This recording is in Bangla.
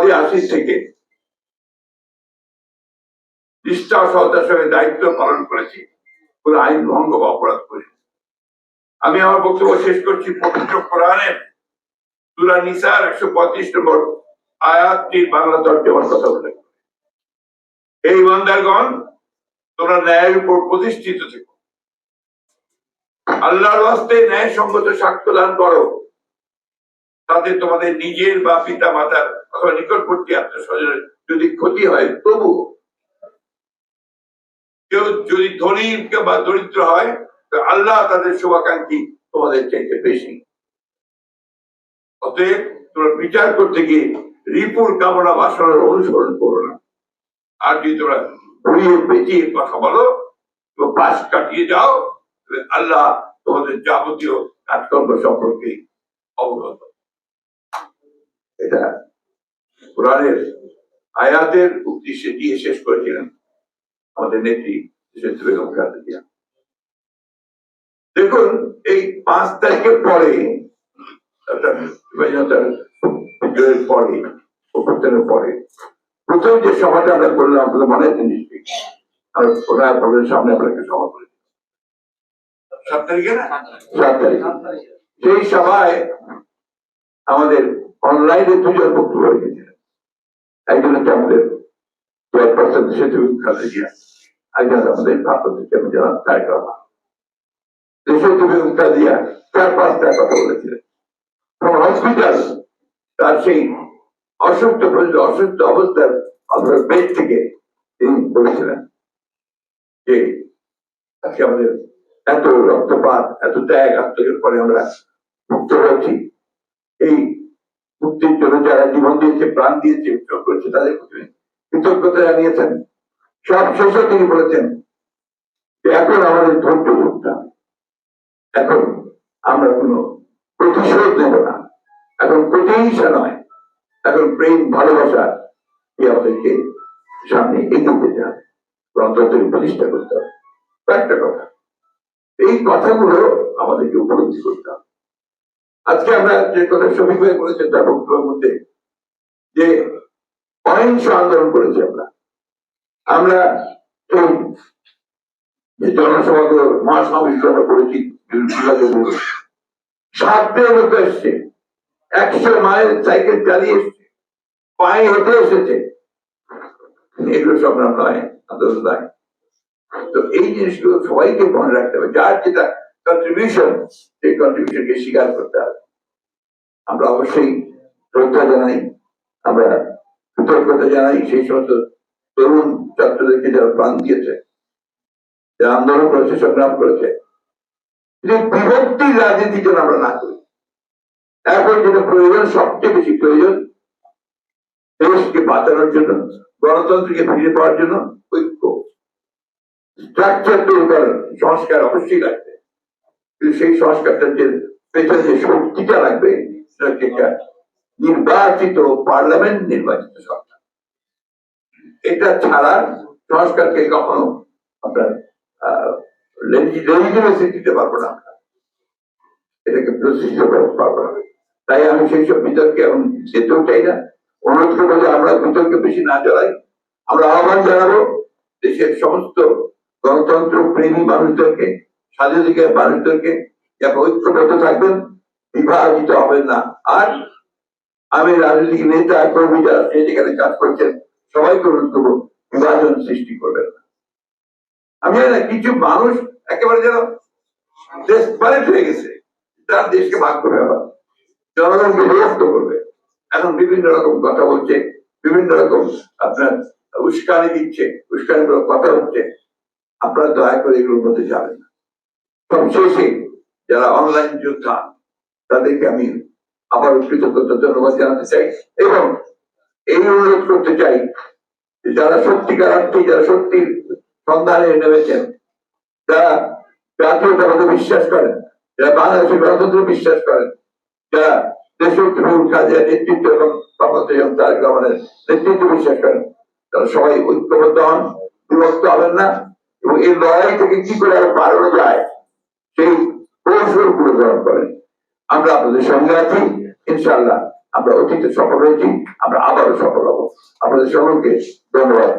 পদে আসি থেকে নিষ্ঠা সহতার সঙ্গে দায়িত্ব পালন করেছি। কোনো আইন ভঙ্গ বা অপরাধ করি। আমি আমার বক্তব্য শেষ করছি। পবিত্র কোরআনের সুরা নিসার একশো পঁয়ত্রিশ নম্বর আয়াতটির বাংলা তর্জমার কথা উল্লেখ এই ইমানদারগণ, তোমরা ন্যায়ের উপর প্রতিষ্ঠিত থেকো। আল্লাহর হস্তে ন্যায় সঙ্গত সাক্ষ্য দান করো। তাতে তোমাদের নিজের বা পিতা মাতার অথবা নিকটবর্তী আত্মস্বজনের যদি ক্ষতি হয়, তবু কেউ যদি ধনী বা দরিদ্র হয়, তো আল্লাহ তাদের শুভাকাঙ্ক্ষী তোমাদের চাইতে বেশি। অতএব তোমরা বিচার করতে গিয়ে রিপুর কামনা বাসনার অনুসরণ করো না। আর যদি তোমরা ঘুরিয়ে পেঁচিয়ে কথা বলো পাশ কাটিয়ে যাও আল্লাহ তোমাদের যাবতীয় কাজকর্ম সম্পর্কে অবগত। এটা কোরআনের আয়াতের উদ্দেশ্যে দিয়ে শেষ করেছিলেন আমাদের নেত্রী বেগম খালেদা দেখুন এই পাঁচ তারিখের পরে পরে অভ্যুত্থানের পরে প্রথম যে সভাটা আমরা করলাম আপনাদের মনে আছে নিশ্চয়ই আর সামনে আমরা একটা সভা করেছি। সাত তারিখে না? সাত তারিখে। সেই সভায় আমাদের অনলাইনে দুজন বক্তব্য রেখেছিলেন। একজন হচ্ছে আমাদের চেয়ারপারসন সেতু খালেদা জিয়া একজন আমাদের চেয়ারম্যান জনাব তারেক রহমান দেশের বেগম খালেদা চার পাঁচটা বলেছিলেন। হসপিটাল তার সেই অসুস্থ অসুস্থ অবস্থার আপনার বেড থেকে তিনি বলেছিলেন যে, আজকে আমাদের এত রক্তপাত, এত ত্যাগ আত্মকের পরে আমরা মুক্ত হয়েছি। এই মুক্তির জন্য যারা জীবন দিয়েছে, প্রাণ দিয়েছে উৎসর্গ করেছে, তাদের প্রতি কৃতজ্ঞতা জানিয়েছেন। সব শেষে তিনি বলেছেন, এখন আমাদের ধৈর্য ধরতে এখন আমরা কোনো প্রতিশোধ নেব না। এখন প্রতিহিংসা নয়। এখন প্রেম, ভালোবাসা এই আমাদেরকে সামনে এগিয়ে যেতে হবে। গণতন্ত্রের প্রতিষ্ঠা করতে হবে। কয়েকটা কথা। এই কথাগুলো আমাদেরকে উপলব্ধি করতে হবে। আজকে আমরা যে কথা শ্রমিক ভাই বলেছেন তার বক্তব্যের মধ্যে, যে অহিংস আন্দোলন করেছি আমরা। আমরা জনসভাগুলো মহাসমাবেশ আমরা করেছি বিভাগগুলো সাতটা লোক এসছে। একশো মাইল সাইকেল চালিয়ে এসছে। পায়ে হেঁটে এসেছে। এগুলো সব নয় আন্দোলন নয়। তো এই জিনিসগুলো সবাইকে মনে রাখতে হবে। যার যেটা কন্ট্রিবিউশন সেই কন্ট্রিবিউশনকে স্বীকার করতে হবে। আমরা অবশ্যই শ্রদ্ধা জানাই, আমরা কৃতজ্ঞতা জানাই সেই সমস্ত তরুণ ছাত্রদেরকে যারা প্রাণ দিয়েছে, যারা আন্দোলন করেছে, সংগ্রাম করেছে। যে বিভক্তির রাজনীতি যেন আমরা না করি। এখন যেটা প্রয়োজন, সবচেয়ে বেশি প্রয়োজন, দেশকে বাঁচানোর জন্য, গণতন্ত্রকে ফিরে পাওয়ার জন্য ঐক্য। স্ট্রাকচার তৈরি করার সংস্কার অবশ্যই লাগবে। সেই সংস্কারটা যে পেছনে যে শক্তিটা লাগবে, সেটা নির্বাচিত পার্লামেন্ট নির্বাচিত সরকার। এটা ছাড়া সংস্কারকে কখনো আপনার লেজিটিমেসি দিতে পারব না এটাকে প্রতিষ্ঠিত পারব না। তাই আমি সেই সব বিতর্কে এখন যেতেও চাই না। অনুরোধ করব আমরা বিতর্কে বেশি না জড়াই। আমরা আহ্বান জানাব দেশের সমস্ত গণতন্ত্র প্রেমী মানুষদেরকে স্বাধীনতার মানুষদেরকে ঐক্যবদ্ধ থাকবেন, বিভাজিত হবেন না। আর আমি রাজনৈতিক নেতা কর্মী যারা যেখানে কাজ করছেন, সবাইকে অনুরোধ বিভাজন সৃষ্টি করবেন না। আমি না, কিছু মানুষ একেবারে যেন দেশ ডেসপারেট হয়ে গেছে, তার দেশকে ভাগ করে আবার জনগণকে বিরক্ত করবে। এখন বিভিন্ন রকম কথা বলছে, বিভিন্ন রকম আপনার উস্কানি দিচ্ছে, উস্কানিমূলক কথা হচ্ছে আপনারা দয়া করে এগুলোর মধ্যে যাবেন না। যারা অনলাইন যোদ্ধা, তাদেরকে আমি আবার কৃতজ্ঞতা ধন্যবাদ জানাতে চাই এবং এই অনুরোধ করতে চাই যারা সত্যিকার অর্থে যারা সত্যির সন্ধানে নেমেছেন, যারা জাতীয়তাবাদে বিশ্বাস করেন, যারা বাংলাদেশের গণতন্ত্র বিশ্বাস করেন, যারা দেশপ্রেম কাজের নেতৃত্ব এবং বাংলাদেশ নেতৃত্ব বিশ্বাস করেন, তারা সবাই ঐক্যবদ্ধ হন, বিভক্ত হবেন না এবং এই লড়াই থেকে কি করে আরও বাড়ানো যায় সেই কৌশলগুলো গ্রহণ করেন আমরা আপনাদের সঙ্গে আছি, ইনশাআল্লাহ আমরা অতীতে সফল হয়েছি, আমরা আবারও সফল হব। আপনাদের সকলকে ধন্যবাদ।